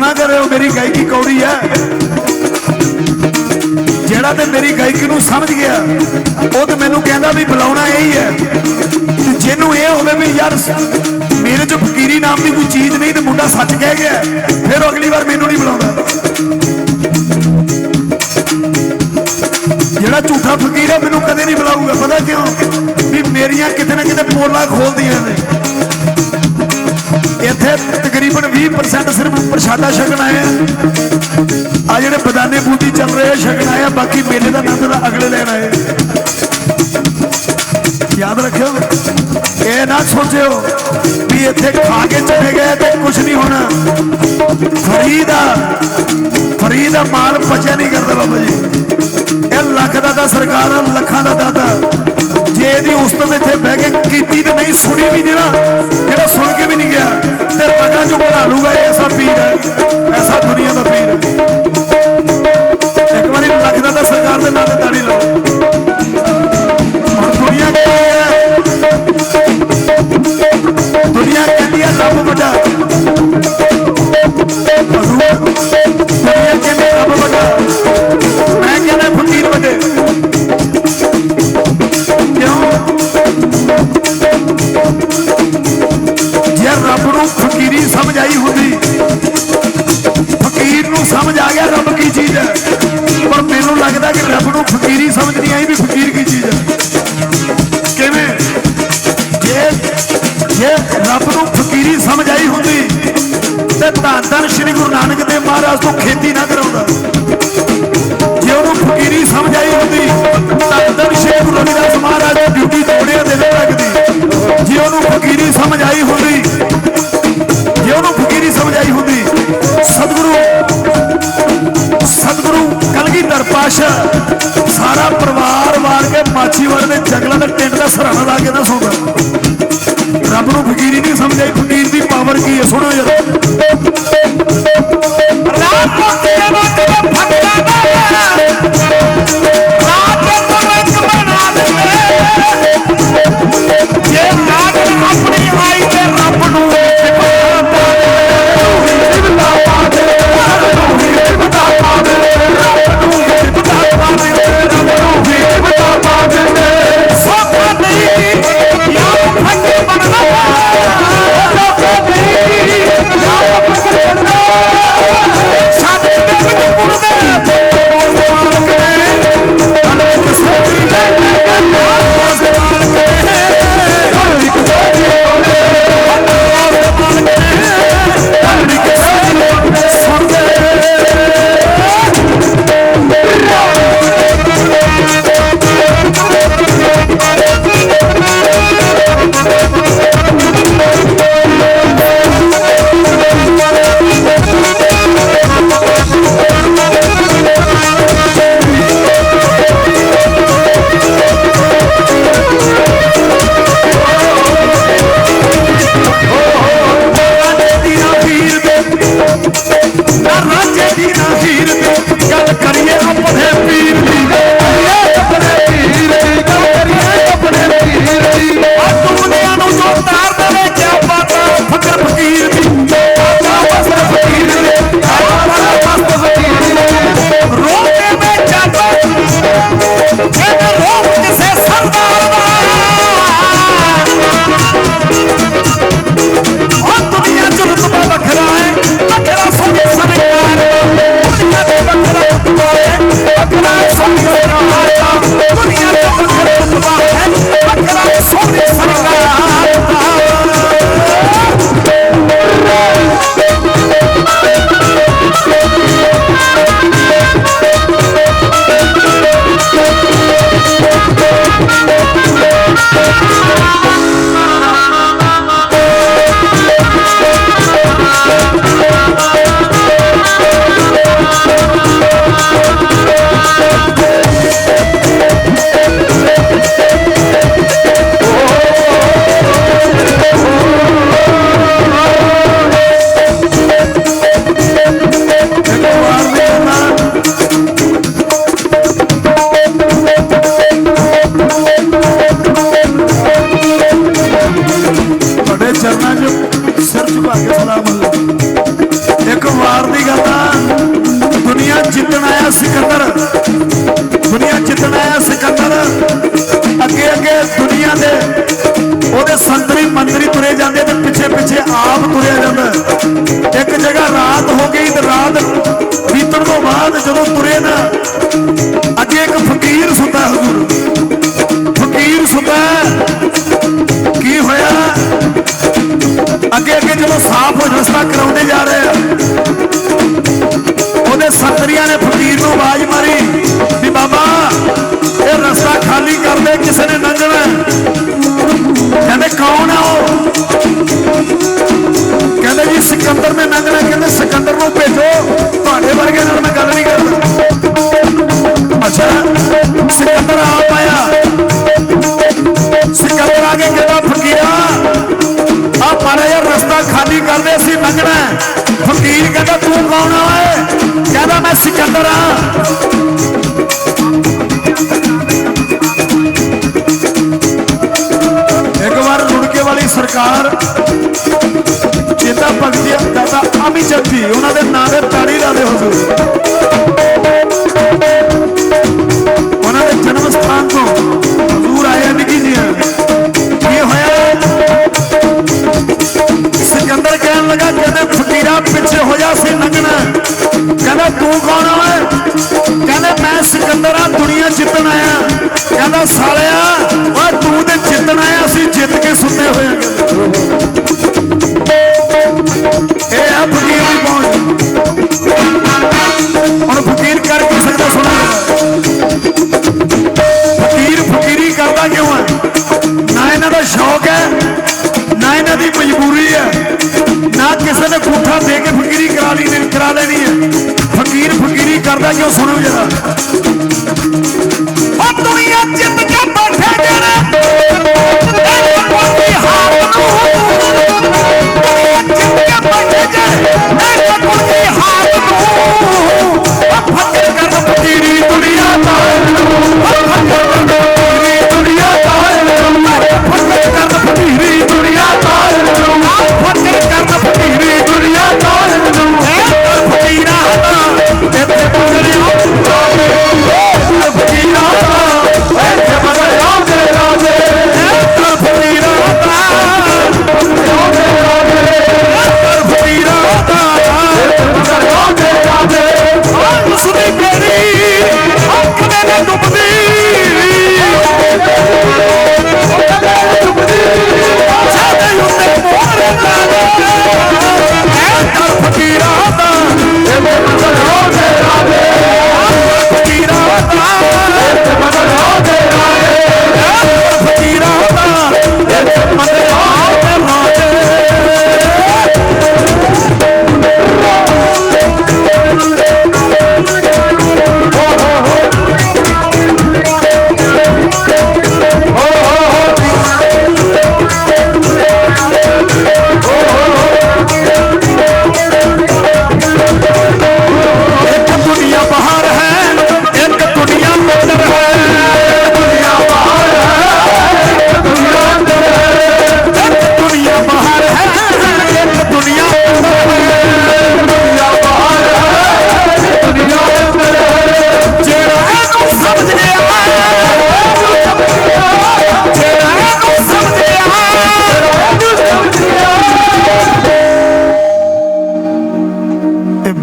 ਨਾ ਕਰਿਓ, ਮੇਰੀ ਗਾਇਕੀ ਕੌੜੀ ਹੈ। ਜਿਹੜਾ ਤੇ ਮੇਰੀ ਗਾਇਕੀ ਨੂੰ ਸਮਝ ਗਿਆ, ਉਹ ਤੇ ਮੈਨੂੰ ਕਹਿੰਦਾ ਵੀ ਬੁਲਾਉਣਾ ਇਹੀ ਹੈ। ਤੇ ਜਿਹਨੂੰ ਇਹ ਹੋਵੇ ਵੀ ਯਾਰ, ਮੇਰੇ ਚ ਫਕੀਰੀ ਨਾਮ ਦੀ ਕੋਈ ਚੀਜ਼ ਨਹੀਂ ਤੇ ਮੁੰਡਾ ਸੱਚ ਕਹਿ ਗਿਆ, ਫਿਰ ਅਗਲੀ ਵਾਰ ਮੈਨੂੰ ਨਹੀਂ ਬੁਲਾਉਂਦਾ। ਜਿਹੜਾ ਝੂਠਾ ਫਕੀਰ ਹੈ, ਮੈਨੂੰ ਕਦੇ ਨਹੀਂ ਬੁਲਾਊਗਾ। ਪਤਾ ਕਿਉਂ? ਵੀ ਮੇਰੀਆਂ ਕਿਤੇ ਨਾ ਕਿਤੇ ਪੋਲਾਂ ਖੋਲਦੀਆਂ ਨੇ। ਇੱਥੇ ਤਕਰੀਬਨ 20% ਸਿਰਫ ਪ੍ਰਸ਼ਾਦਾ ਛਕਣ ਆਏ ਆ ਜਿਹੜੇ ਬਦਾਨੇ ਬੂਟੀ ਚੱਲ ਰਹੇ ਆ, ਛਕਣ ਆਏ ਆ ਬਾਕੀ ਮੇਲੇ ਦਾ ਨੰਦ ਦਾ ਅਗਲੇ ਲੈਣ ਆਏ। ਯਾਦ ਰੱਖਿਓ, ਇਹ ਨਾ ਸੋਚਿਓ ਵੀ ਇੱਥੇ ਖਾ ਕੇ ਚਲੇ ਗਏ ਤੇ ਕੁਝ ਨਹੀਂ ਹੋਣਾ। ਫਰੀਦਾ ਫਰੀਦਾ ਮਾਲ ਪਚਿਆ ਨਹੀਂ ਕਰਦਾ ਬਾਬਾ ਜੀ। ਇਹ ਲੱਖ ਦਾ ਤਾਂ ਸਰਕਾਰ ਆ, ਲੱਖਾਂ ਦਾ ਦਾਤਾ। ਜੇ ਇਹਦੀ ਉਸਤਤ ਇੱਥੇ ਬਹਿ ਕੇ ਕੀਤੀ ਤੇ ਨਹੀਂ, ਸੁਣੀ ਵੀ ਜਿਹੜਾ ਜਿਹੜਾ ਸੁਣ ਕੇ ਵੀ ਨਹੀਂ ਗਿਆ। ਫਕੀਰੀ ਸਮਝ ਆਈ ਹੁੰਦੀ। ਫਕੀਰ ਨੂੰ ਸਮਝ ਆ ਗਿਆ ਰੱਬ ਕੀ ਚੀਜ਼ ਹੈ। ਪਰ ਮੈਨੂੰ ਲੱਗਦਾ ਕਿ ਰੱਬ ਨੂੰ ਫਕੀਰੀ ਸਮਝ ਨਹੀਂ ਆਈ ਵੀ ਫਕੀਰ ਕੀ ਚੀਜ਼ ਹੈ। ਕਿਵੇਂ? ਜੇ ਜੇ ਰੱਬ ਨੂੰ ਫਕੀਰੀ ਸਮਝ ਆਈ ਹੁੰਦੀ, ਤੇ ਧੰਨ ਧੰਨ ਸ੍ਰੀ ਗੁਰੂ ਨਾਨਕ ਦੇਵ ਮਹਾਰਾਜ ਤੋਂ ਖੇਤੀ ਨਾ ਮਾਛੀਵਾੜੇ ਦੇ ਜੰਗਲਾਂ ਦੇ ਟਿੰਡ ਦਾ ਸਰਾਣਾ ਲਾ ਕੇ ਨਾ ਸੌਂਦਾ। ਰੱਬ ਨੂੰ ਫਕੀਰੀ ਨਹੀਂ ਸਮਝ ਫਕੀਰ ਦੀ ਪਾਵਰ ਕੀ ਹੈ, ਸੁਣੋ ਜਰਾ। ਰਾਤ ਨੂੰ ਤੇਰੇ ਇੱਕ ਵਾਰ ਦੀ ਗੱਲ ਆ। ਦੁਨੀਆ ਜਿੱਤਣ ਆਇਆ ਸਿਕੰਦਰ। ਦੁਨੀਆ ਜਿੱਤਣ ਆਇਆ ਸਿਕੰਦਰ। ਅੱਗੇ ਅੱਗੇ ਦੁਨੀਆ ਦੇ ਉਹਦੇ ਸੰਤਰੀ ਮੰਤਰੀ ਤੁਰੇ ਜਾਂਦੇ ਤੇ ਪਿੱਛੇ ਪਿੱਛੇ ਆਪ ਤੁਰਿਆ ਜਾਂਦਾ। ਇੱਕ ਜਗ੍ਹਾ ਰਾਤ ਹੋ ਗਈ ਤੇ ਰਾਤ ਬੀਤਣ ਤੋਂ ਬਾਅਦ ਜਦੋਂ ਤੁਰੇ ਨਾ, ਅੱਗੇ ਇੱਕ ਫਕੀਰ ਸੁੱਤਾ ਹਜ਼ੂਰ। ਫਕੀਰ ਸੁੱਤਾ ਅੱਗੇ ਅੱਗੇ ਜਦੋਂ ਸਾਫ਼ ਰਸਤਾ ਕਰਾਉਂਦੇ ਜਾ ਰਹੇ ਆ, ਉਹਦੇ ਸੰਤਰੀਆਂ ਨੇ ਫਕੀਰ ਨੂੰ ਆਵਾਜ਼ ਮਾਰੀ ਵੀ ਬਾਬਾ, ਇਹ ਰਸਤਾ ਖਾਲੀ ਕਰ ਦੇ, ਕਿਸੇ ਨੇ ਲੰਘਣਾ ਕਹਿੰਦੇ, ਕੌਣ ਆ ਉਹ? ਕਹਿੰਦੇ, ਜੀ, ਸਿਕੰਦਰ ਨੇ ਲੰਘਣਾ ਕਹਿੰਦੇ, ਸਿਕੰਦਰ ਨੂੰ ਭੇਜੋ। ਤੁਹਾਡੇ ਵਰਗੇ ਨਾਲ ਮੈਂ ਗੱਲ ਨਹੀਂ ਕਰਦਾ। ਲੰਘਣਾ ਫਕੀਰ ਕਹਿੰਦਾ, ਤੂੰ ਕੌਣ ਆ ਓਏ? ਕਹਿੰਦਾ, ਮੈਂ ਸਿਕੰਦਰ ਆ। ਇੱਕ ਵਾਰ ਰੁੜਕੇ ਵਾਲੀ ਸਰਕਾਰ ਚੇਤਾ ਭਗਤੀ ਦਾਦਾ ਆਮੀ ਚੱਦੀ ਉਹਨਾਂ ਦੇ ਨਾਂ ਦੇ ਤਾੜੀ ਲਾਦੇ ਹਜ਼ੂਰ ਸਿਕੰਦਰ ਕਹਿਣ ਲੱਗਾ, ਕਹਿੰਦੇ ਫਕੀਰਾ ਪਿੱਛੇ ਹੋ ਜਾ ਸੀ ਲੰਘਣਾ ਕਹਿੰਦਾ, ਤੂੰ ਕੌਣ ਆ ਓਏ? ਕਹਿੰਦੇ, ਮੈਂ ਸਿਕੰਦਰ ਆ, ਦੁਨੀਆ ਜਿੱਤਣ ਆਇਆ। ਕਹਿੰਦਾ, ਸਾਲਿਆ, ਓਏ ਤੂੰ ਤੇ ਜਿੱਤਣ ਆਇਆ ਅਸੀਂ ਜਿੱਤ ਕੇ ਸੁੱਤੇ ਹੋਏ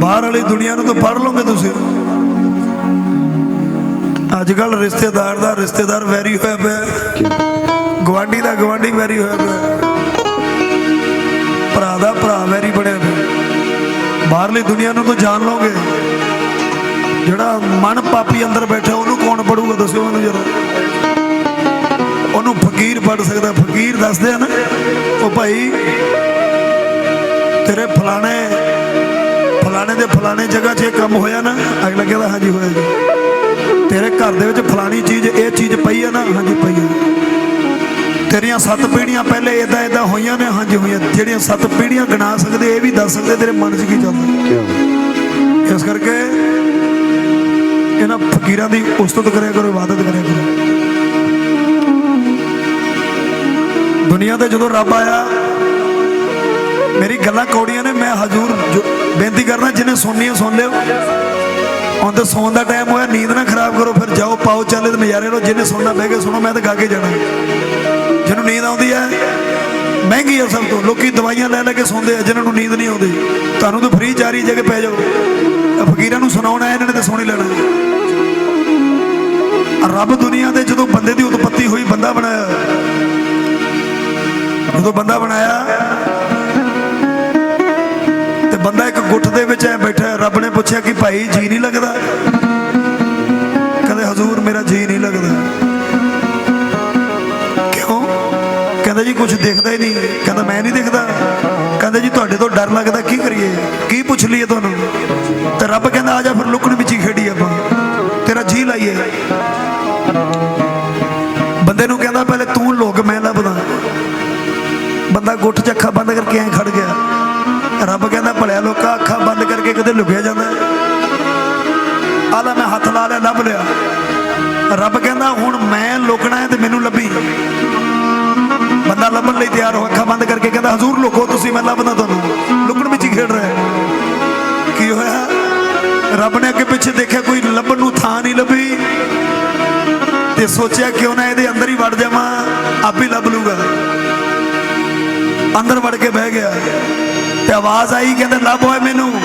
ਬਾਹਰ ਵਾਲੀ ਦੁਨੀਆ ਨੂੰ ਤਾਂ ਪੜ ਲਓਗੇ ਤੁਸੀਂ। ਅੱਜ ਕੱਲ ਰਿਸ਼ਤੇਦਾਰ ਦਾ ਰਿਸ਼ਤੇਦਾਰ ਵੈਰੀ ਹੋਇਆ ਪਿਆ ਗਵਾਂਢੀ ਦਾ ਗਵਾਂਢੀ ਵੈਰੀ ਹੋਇਆ ਪਿਆ ਭਰਾ ਦਾ ਭਰਾ ਵੈਰੀ ਬਣਿਆ ਪਿਆ ਬਾਹਰਲੀ ਦੁਨੀਆ ਨੂੰ ਤਾਂ ਜਾਣ ਲਓਗੇ। ਜਿਹੜਾ ਮਨ ਪਾਪੀ ਅੰਦਰ ਬੈਠਾ, ਉਹਨੂੰ ਕੌਣ ਪੜੂਗਾ? ਦੱਸਿਓ ਮੈਨੂੰ ਜਰਾ। ਉਹਨੂੰ ਫਕੀਰ ਪੜ ਸਕਦਾ। ਫਕੀਰ ਦੱਸਦੇ ਆ ਨਾ, ਉਹ ਭਾਈ, ਤੇਰੇ ਫਲਾਣੇ ਫਲਾਣੇ ਦੇ ਫਲਾਣੇ ਜਗ੍ਹਾ 'ਚ ਇਹ ਕੰਮ ਹੋਇਆ ਨਾ, ਅਗਲਾ ਕਹਿੰਦਾ, ਹਾਂਜੀ, ਹੋਇਆ ਜੀ। ਤੇਰੇ ਘਰ ਦੇ ਵਿੱਚ ਫਲਾਣੀ ਚੀਜ਼, ਇਹ ਚੀਜ਼ ਪਈ ਹੈ ਨਾ, ਹਾਂਜੀ, ਪਈ ਹੈ ਤੇਰੀਆਂ ਸੱਤ ਪੀੜੀਆਂ ਪਹਿਲੇ ਇਦਾਂ ਇਦਾਂ ਹੋਈਆਂ ਨੇ, ਹਾਂਜੀ, ਹੋਈਆਂ। ਜਿਹੜੀਆਂ ਸੱਤ ਪੀੜੀਆਂ ਗਿਣਾ ਸਕਦੇ, ਇਹ ਵੀ ਦੱਸ ਸਕਦੇ, ਤੇਰੇ ਮਨ 'ਚ ਕੀ ਚੱਲਦਾ? ਇਸ ਕਰਕੇ ਇਹਨਾਂ ਫਕੀਰਾਂ ਦੀ ਉਸਤਤ ਕਰਿਆ ਕਰੋ, ਇਬਾਦਤ ਕਰਿਆ ਕਰੋ। ਦੁਨੀਆ ਤੇ ਜਦੋਂ ਰੱਬ ਆਇਆ, ਮੇਰੀ ਗੱਲਾਂ ਕੌੜੀਆਂ ਨੇ, ਮੈਂ ਹਜੂਰ ਬੇਨਤੀ ਕਰਦਾ ਜਿਹਨੇ ਸੁਣਨੀ ਹੈ ਸੁਣ ਲਿਓ। ਹੁਣ ਤਾਂ ਸੌਣ ਦਾ ਟਾਈਮ ਹੋਇਆ, ਨੀਂਦ ਨਾ ਖਰਾਬ ਕਰੋ, ਫਿਰ ਜਾਓ, ਪਾਓ ਚੱਲੇ ਤੇ ਨਜ਼ਾਰੇ ਲਓ, ਜਿਹਨੇ ਸੁਣਨਾ, ਬਹਿ ਕੇ ਸੁਣੋ, ਮੈਂ ਤਾਂ ਗਾ ਕੇ ਜਾਣਾ। ਜਿਹਨੂੰ ਨੀਂਦ ਆਉਂਦੀ ਹੈ ਮਹਿੰਗੀ ਹੈ ਸਭ ਤੋਂ, ਲੋਕੀ ਦਵਾਈਆਂ ਲੈ ਲੈ ਕੇ ਸੌਂਦੇ ਆ ਜਿਨ੍ਹਾਂ ਨੂੰ ਨੀਂਦ ਨਹੀਂ ਆਉਂਦੀ। ਤੁਹਾਨੂੰ ਤਾਂ ਫ੍ਰੀ ਚਾਰੀ ਜਗ੍ਹਾ ਪੈ ਜਾਓ। ਫਕੀਰਾਂ ਨੂੰ ਸੁਣਾਉਣਾ ਇਹਨਾਂ ਨੇ ਤਾਂ ਸੁਣ ਹੀ ਲੈਣਾ ਰੱਬ ਦੁਨੀਆ ਦੇ ਜਦੋਂ ਬੰਦੇ ਦੀ ਉਤਪਤੀ ਹੋਈ, ਬੰਦਾ ਬਣਾਇਆ। ਜਦੋਂ ਬੰਦਾ ਬਣਾਇਆ ਤੇ ਗੁੱਠ ਦੇ ਵਿੱਚ ਐ ਬੈਠਾ ਰੱਬ ਨੇ ਪੁੱਛਿਆ ਕਿ ਭਾਈ ਜੀ ਨਹੀਂ ਲੱਗਦਾ? ਕਹਿੰਦੇ, ਹਜ਼ੂਰ, ਮੇਰਾ ਜੀ ਨਹੀਂ ਲੱਗਦਾ। ਕਿਉਂ? ਕਹਿੰਦਾ ਜੀ ਕੁਝ ਦੇਖਦਾ ਹੀ ਨਹੀਂ। ਕਹਿੰਦਾ, ਮੈਂ ਨਹੀਂ ਦੇਖਦਾ। ਕਹਿੰਦਾ ਜੀ, ਤੁਹਾਡੇ ਤੋਂ ਡਰ ਲੱਗਦਾ, ਕੀ ਕਰੀਏ? ਕੀ ਪੁੱਛ ਲਈਏ ਤੁਹਾਨੂੰ? ਤੇ ਰੱਬ ਕਹਿੰਦਾ, ਆ ਜਾ ਫਿਰ, ਲੁਕਣ ਵਿੱਚ ਹੀ ਖੇਡੀ ਆਪਾਂ। ਤੇਰਾ ਜੀ ਲਾਈਏ। ਬੰਦੇ ਨੂੰ ਕਹਿੰਦਾ ਪਹਿਲੇ, ਤੂੰ ਲੋਕ, ਮੈਂ ਲੱਭਦਾ। ਬੰਦਾ ਗੁੱਠ 'ਚ ਅੱਖਾਂ ਬੰਦ ਕਰਕੇ ਐਂ ਖੜ ਗਿਆ। ਰੱਬ ਕਹਿੰਦਾ ਅੱਖਾਂ ਕਦੇ ਲੁਕਿਆ ਜਾਂਦਾ ਆਲਾ ਮੈਂ ਹੱਥ ਲਾ ਲਿਆ, ਲੱਭ ਲਿਆ। ਰੱਬ ਕਹਿੰਦਾ, ਹੁਣ ਮੈਂ ਲੁਕਣਾ ਹੈ ਤੇ ਮੈਨੂੰ ਲੱਭੀ। ਬੰਦਾ ਲੱਭਣ ਲਈ ਤਿਆਰ ਹੋ, ਅੱਖਾਂ ਬੰਦ ਕਰਕੇ ਕਹਿੰਦਾ, ਹਜ਼ੂਰ ਲੁਕੋ, ਤੁਸੀਂ, ਮੈਂ ਲੱਭਦਾ ਤੁਹਾਨੂੰ। ਲੁਕਣ ਵਿੱਚ ਹੀ ਖੇਡ ਰਿਹਾ ਕੀ ਹੋਇਆ? ਰੱਬ ਨੇ ਅੱਗੇ ਪਿੱਛੇ ਦੇਖਿਆ, ਕੋਈ ਲੱਭਣ ਨੂੰ ਥਾਂ ਨਹੀਂ ਲੱਭੀ। ਤੇ ਸੋਚਿਆ, ਕਿਉਂ ਨਾ ਇਹਦੇ ਅੰਦਰ ਹੀ ਵੜ ਜਾਵਾਂ, ਆਪ ਹੀ ਲੱਭ ਲੂਗਾ ਅੰਦਰ ਵੜ ਕੇ ਬਹਿ ਗਿਆ। ਤੇ ਆਵਾਜ਼ ਆਈ, ਕਹਿੰਦਾ, ਲੱਭ ਹੋਏ ਮੈਨੂੰ।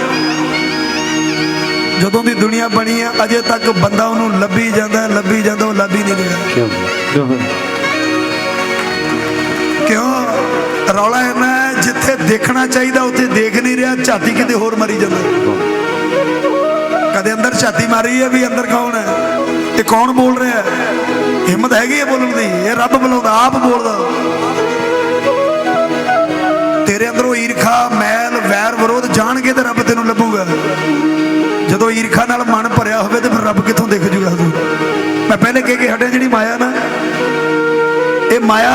ਜਦੋਂ ਦੀ ਦੁਨੀਆ ਬਣੀ ਆ ਅਜੇ ਤੱਕ ਬੰਦਾ ਉਹਨੂੰ ਲੱਭੀ ਜਾਂਦਾ ਲੱਭੀ ਜਾਂਦਾ ਉਹ ਲੱਭ ਨਹੀਂ ਰਿਹਾ। ਕਿਉਂ? ਰੌਲਾ ਇਹਨਾਂ ਹੈ, ਜਿੱਥੇ ਦੇਖਣਾ ਚਾਹੀਦਾ ਉੱਥੇ ਦੇਖ ਨਹੀਂ ਰਿਹਾ ਝਾਤੀ ਕਿਤੇ ਹੋਰ ਮਰੀ ਜਾਂਦਾ। ਕਦੇ ਅੰਦਰ ਝਾਤੀ ਮਾਰੀ ਹੈ ਵੀ ਅੰਦਰ ਕੌਣ ਹੈ? ਇਹ ਕੌਣ ਬੋਲ ਰਿਹਾ ਹੈ? ਹਿੰਮਤ ਹੈਗੀ ਹੈ ਬੋਲਣ ਦੀ? ਇਹ ਰੱਬ ਬੁਲਾਉਂਦਾ ਆਪ ਬੋਲਦਾ। ਤੇਰੇ ਅੰਦਰੋਂ ਈਰਖਾ ਮੈਲ ਵੈਰ ਵਿਰੋਧ ਜਾਣਗੇ ਤੇ ਰੱਬ ਤੈਨੂੰ ਲੱਭੂਗਾ। ਜਦੋਂ ਈਰਖਾ ਨਾਲ ਮਨ ਭਰਿਆ ਹੋਵੇ ਤੇ ਫਿਰ ਰੱਬ ਕਿੱਥੋਂ ਦੇਖ ਜੂਗਾ ਤੂੰ ਮੈਂ ਪਹਿਲੇ ਕਹਿ ਕੇ ਹਟਿਆ ਜਿਹੜੀ ਮਾਇਆ ਨਾ। ਇਹ ਮਾਇਆ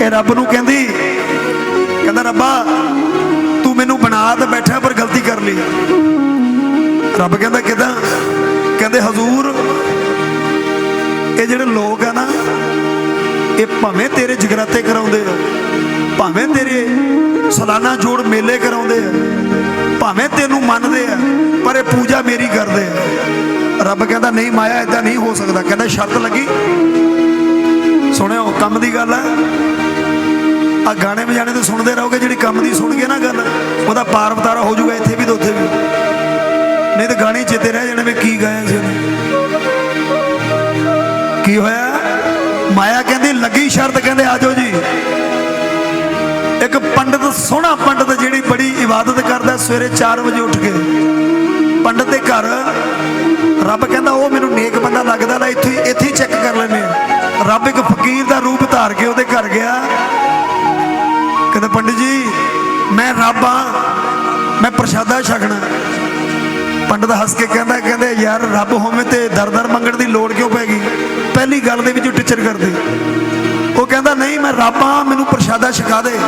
ਇਹ ਰੱਬ ਨੂੰ ਕਹਿੰਦੀ, ਕਹਿੰਦਾ, ਰੱਬਾ, ਤੂੰ ਮੈਨੂੰ ਬਣਾ ਤਾਂ ਬੈਠਾ ਪਰ ਗਲਤੀ ਕਰ ਲਈ। ਰੱਬ ਕਹਿੰਦਾ, ਕਿਦਾਂ? ਕਹਿੰਦੇ, ਹਜ਼ੂਰ, ਇਹ ਜਿਹੜੇ ਲੋਕ ਆ ਨਾ, ਇਹ ਭਾਵੇਂ ਤੇਰੇ ਜਗਰਾਤੇ ਕਰਾਉਂਦੇ ਆ, ਭਾਵੇਂ ਤੇਰੇ ਸਾਲਾਨਾ ਜੋੜ ਮੇਲੇ ਕਰਾਉਂਦੇ ਆ ਭਾਵੇਂ ਤੈਨੂੰ ਮੰਨਦੇ ਆ, ਪਰ ਇਹ ਪੂਜਾ ਮੇਰੀ ਕਰਦੇ ਆ। ਰੱਬ ਕਹਿੰਦਾ, ਨਹੀਂ ਮਾਇਆ ਇਦਾਂ ਨਹੀਂ ਹੋ ਸਕਦਾ। ਕਹਿੰਦਾ, ਸ਼ਰਤ ਲੱਗੀ? ਸੁਣਿਓ, ਕੰਮ ਦੀ ਗੱਲ ਹੈ ਆ ਗਾਣੇ ਵਜਾਣੇ ਤੇ ਸੁਣਦੇ ਰਹੋਗੇ, ਜਿਹੜੀ ਕੰਮ ਦੀ ਸੁਣ ਕੇ ਨਾ ਗੱਲ, ਉਹਦਾ ਪਾਰ ਵਤਾਰਾ ਹੋ ਜਾਊਗਾ, ਇੱਥੇ ਵੀ ਤੇ ਉੱਥੇ ਵੀ। ਨਹੀਂ ਤੇ ਗਾਣੇ ਚੇਤੇ ਰਹਿ ਜਾਣੇ ਵੀ ਕੀ ਗਾਇਆ ਸੀ ਉਹਨੇ। ਕੀ ਹੋਇਆ? ਮਾਇਆ ਕਹਿੰਦੀ, ਲੱਗੀ ਸ਼ਰਤ। ਕਹਿੰਦੇ ਆਜੋ ਜੀ। ਇੱਕ ਪੰਡਤ, ਸੋਹਣਾ ਪੰਡਤ, ਜਿਹੜੀ ਬੜੀ ਇਬਾਦਤ ਸਵੇਰੇ 4 ਵਜੇ ਉੱਠ ਕੇ ਪੰਡਤ ਦੇ ਘਰ, ਰੱਬ ਕਹਿੰਦਾ ਉਹ ਮੈਨੂੰ ਨੇਕ ਬੰਦਾ ਲੱਗਦਾ ਲੈ, ਇੱਥੇ ਇੱਥੇ ਚੈੱਕ ਕਰ ਲੈਨੇ ਰੱਬ ਇੱਕ ਫਕੀਰ ਦਾ ਰੂਪ ਧਾਰ ਕੇ ਉਹਦੇ ਘਰ ਗਿਆ। ਕਹਿੰਦਾ, ਪੰਡਿਤ ਜੀ, ਮੈਂ ਰੱਬ ਆ, ਮੈਂ ਪ੍ਰਸ਼ਾਦਾ ਛਕਣਾ। ਪੰਡਤ ਹੱਸ ਕੇ ਕਹਿੰਦਾ, ਕਹਿੰਦੇ, ਯਾਰ ਰੱਬ ਹੋਵੇ ਤੇ ਦਰ-ਦਰ ਮੰਗਣ ਦੀ ਲੋੜ ਕਿਉਂ ਪੈ ਗਈ? ਪਹਿਲੀ ਗੱਲ ਦੇ ਵਿੱਚ ਟੀਚਰ ਕਰਦੇ। ਉਹ ਕਹਿੰਦਾ, ਨਹੀਂ, ਮੈਂ ਰੱਬ ਆ, ਮੈਨੂੰ ਪ੍ਰਸ਼ਾਦਾ ਛਕਾ ਦੇ।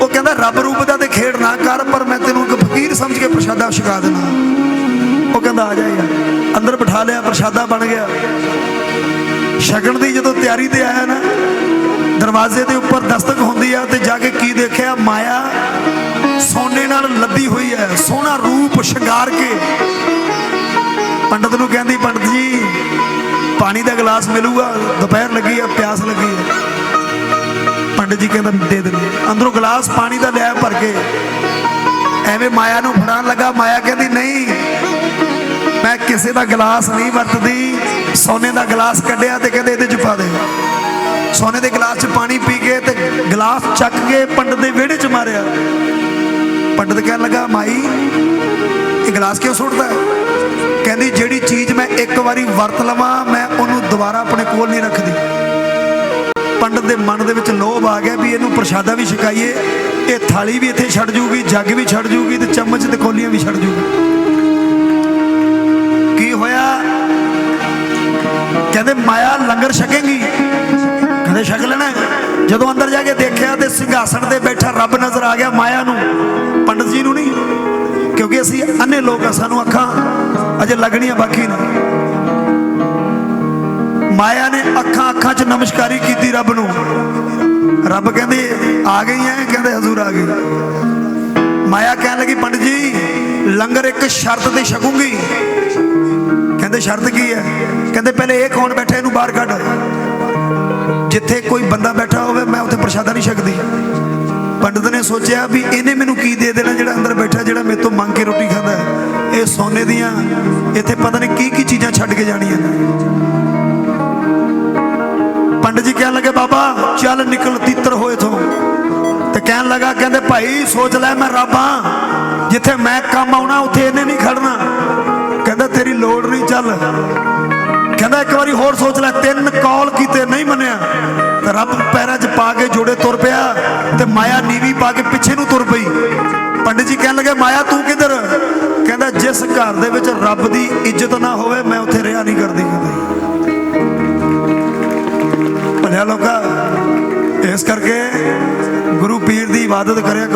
ਉਹ ਕਹਿੰਦਾ, ਰੱਬ ਰੂਪ ਦਾ ਖੇਡ ਨਾ ਕਰ, ਪਰ ਮੈਂ ਤੈਨੂੰ ਇੱਕ ਫਕੀਰ ਸਮਝ ਕੇ ਪ੍ਰਸ਼ਾਦਾ ਛਕਾ ਦੇਣਾ ਉਹ ਕਹਿੰਦਾ, ਆ ਜਾ ਅੰਦਰ ਬਿਠਾ ਲਿਆ, ਪ੍ਰਸ਼ਾਦਾ ਬਣ ਗਿਆ। ਛਕਣ ਦੀ ਜਦੋਂ ਤਿਆਰੀ ਤੇ ਆਇਆ ਨਾ, ਦਰਵਾਜ਼ੇ ਦੇ ਉੱਪਰ ਦਸਤਕ ਹੁੰਦੀ ਆ ਤੇ ਜਾ ਕੇ ਕੀ ਦੇਖਿਆ? ਮਾਇਆ ਸੋਨੇ ਨਾਲ ਲੱਦੀ ਹੋਈ ਹੈ, ਸੋਹਣਾ ਰੂਪ ਸ਼ਿੰਗਾਰ ਕੇ। ਪੰਡਤ ਨੂੰ ਕਹਿੰਦੀ, ਪੰਡਤ ਜੀ, ਪਾਣੀ ਦਾ ਗਲਾਸ ਮਿਲੂਗਾ, ਦੁਪਹਿਰ ਲੱਗੀ ਆ ਪਿਆਸ ਲੱਗੀ ਆ ਪੰਡਤ ਜੀ ਕਹਿੰਦਾ ਦੇ ਦਿੰਦੇ ਅੰਦਰੋਂ ਗਲਾਸ ਪਾਣੀ ਦਾ ਲਿਆ ਭਰ ਕੇ ਐਵੇਂ ਮਾਇਆ ਨੂੰ ਫੜਾਉਣ ਲੱਗਾ। ਮਾਇਆ ਕਹਿੰਦੀ, ਨਹੀਂ, ਮੈਂ ਕਿਸੇ ਦਾ ਗਲਾਸ ਨਹੀਂ ਵਰਤਦੀ। ਸੋਨੇ ਦਾ ਗਲਾਸ ਕੱਢਿਆ ਤੇ ਕਹਿੰਦੇ ਇਹਦੇ ਚ ਪਾ ਦੇ। ਸੋਨੇ ਦੇ ਗਲਾਸ 'ਚ ਪਾਣੀ ਪੀ ਕੇ ਤੇ ਗਲਾਸ ਚੱਕ ਕੇ ਪੰਡਤ ਦੇ ਵਿਹੜੇ 'ਚ ਮਾਰਿਆ। ਪੰਡਤ ਕਹਿਣ ਲੱਗਾ, ਮਾਈ, ਇਹ ਗਲਾਸ ਕਿਉਂ ਸੁੱਟਦਾ ਕਹਿੰਦੀ, ਜਿਹੜੀ ਚੀਜ਼ ਮੈਂ ਇੱਕ ਵਾਰੀ ਵਰਤ ਲਵਾਂ, ਮੈਂ ਉਹਨੂੰ ਦੁਬਾਰਾ ਆਪਣੇ ਕੋਲ ਨਹੀਂ ਰੱਖਦੀ। ਪੰਡਤ ਦੇ ਮਨ ਦੇ ਵਿੱਚ ਲੋਭ ਆ ਗਿਆ ਵੀ ਇਹਨੂੰ ਪ੍ਰਸ਼ਾਦਾ ਵੀ ਛਕਾਈਏ, ਇਹ ਥਾਲੀ ਵੀ ਇੱਥੇ ਛੱਡ ਜੂਗੀ, ਜੱਗ ਵੀ ਛੱਡ ਜੂਗੀ ਤੇ ਚਮਚ ਤੇ ਕੋਲੀਆਂ ਵੀ ਛੱਡ ਜੂਗੀ। ਕੀ ਹੋਇਆ? ਕਹਿੰਦੇ ਮਾਇਆ ਲੰਗਰ ਛਕੇਗੀ। ਕਹਿੰਦੇ ਛਕ ਲੈਣਾ। ਜਦੋਂ ਅੰਦਰ ਜਾ ਕੇ ਦੇਖਿਆ ਤੇ ਸਿੰਘਾਸਣ ਤੇ ਬੈਠਾ ਰੱਬ ਨਜ਼ਰ ਆ ਗਿਆ ਮਾਇਆ ਨੂੰ। ਪੰਡਤ ਜੀ ਨੂੰ ਨਹੀਂ, ਕਿਉਂਕਿ ਅਸੀਂ ਅੰਨੇ ਲੋਕ ਆ, ਸਾਨੂੰ ਅੱਖਾਂ ਅਜੇ ਲੱਗਣੀਆਂ ਬਾਕੀ ਨੇ। ਮਾਇਆ ਨੇ ਅੱਖਾਂ ਅੱਖਾਂ 'ਚ ਨਮਸਕਾਰੀ ਕੀਤੀ ਰੱਬ ਨੂੰ। ਰੱਬ ਕਹਿੰਦੇ, ਆ ਗਈ ਐ? ਕਹਿੰਦੇ, ਹਜ਼ੂਰ ਆ ਗਈ। ਮਾਇਆ ਕਹਿਣ ਲੱਗੀ, ਪੰਡਿਤ ਜੀ, ਲੰਗਰ ਇੱਕ ਸ਼ਰਤ ਤੇ ਛਕੂਗੀ। ਕਹਿੰਦੇ, ਸ਼ਰਤ ਕੀ ਹੈ ਕਹਿੰਦੇ, ਪਹਿਲੇ ਇਹ ਕੌਣ ਬੈਠਾ, ਇਹਨੂੰ ਬਾਹਰ ਕੱਢ। ਜਿੱਥੇ ਕੋਈ ਬੰਦਾ ਬੈਠਾ ਹੋਵੇ, ਮੈਂ ਉੱਥੇ ਪ੍ਰਸ਼ਾਦਾ ਨਹੀਂ ਛਕਦੀ। ਪੰਡਿਤ ਨੇ ਸੋਚਿਆ ਵੀ ਇਹਨੇ ਮੈਨੂੰ ਕੀ ਦੇ ਦੇਣਾ ਜਿਹੜਾ ਅੰਦਰ ਬੈਠਾ, ਜਿਹੜਾ ਮੇਰੇ ਤੋਂ ਮੰਗ ਕੇ ਰੋਟੀ ਖਾਂਦਾ। ਇਹ ਸੋਨੇ ਦੀਆਂ, ਇੱਥੇ ਪਤਾ ਨਹੀਂ ਕੀ ਕੀ ਚੀਜ਼ਾਂ ਛੱਡ ਕੇ ਜਾਣੀਆਂ ਪੰਡਿਤ ਜੀ ਕਹਿਣ ਲੱਗੇ, ਬਾਬਾ, ਚੱਲ ਨਿਕਲ ਤਿੱਤਰ ਹੋਏ ਤੋਂ। ਤੇ ਕਹਿਣ ਲੱਗਾ, ਕਹਿੰਦੇ, ਭਾਈ, ਸੋਚ ਲੈ, ਮੈਂ ਰੱਬ ਜਿੱਥੇ ਮੈਂ ਕੰਮ ਆਉਣਾ, ਉੱਥੇ ਇਹਨੇ ਨਹੀਂ ਖੜਨਾ। ਕਹਿੰਦਾ, ਤੇਰੀ ਲੋੜ ਨਹੀਂ, ਚੱਲ। ਕਹਿੰਦਾ, ਇੱਕ ਵਾਰੀ ਹੋਰ ਸੋਚ ਲੈ, ਤਿੰਨ ਕੌਲ ਕੀਤੇ ਨਹੀਂ ਮੰਨਿਆ। ਤੇ ਰੱਬ ਪੈਰਾਂ 'ਚ ਪਾ ਕੇ ਜੋੜੇ ਤੁਰ ਪਿਆ ਤੇ ਮਾਇਆ ਨੀਵੀਂ ਪਾ ਕੇ ਪਿੱਛੇ ਨੂੰ ਤੁਰ ਪਈ। ਪੰਡਿਤ ਜੀ ਕਹਿਣ ਲੱਗੇ, ਮਾਇਆ, ਤੂੰ ਕਿੱਧਰ? ਕਹਿੰਦਾ, ਜਿਸ ਘਰ ਦੇ ਵਿੱਚ ਰੱਬ ਦੀ ਇੱਜ਼ਤ ਨਾ ਹੋਵੇ, ਮੈਂ ਉੱਥੇ ਭਲਿਆ ਲੋਕਾ ਇਸ ਕਰਕੇ ਗੁਰੂ ਪੀਰ ਦੀ ਇਬਾਦਤ ਕਰਿਆ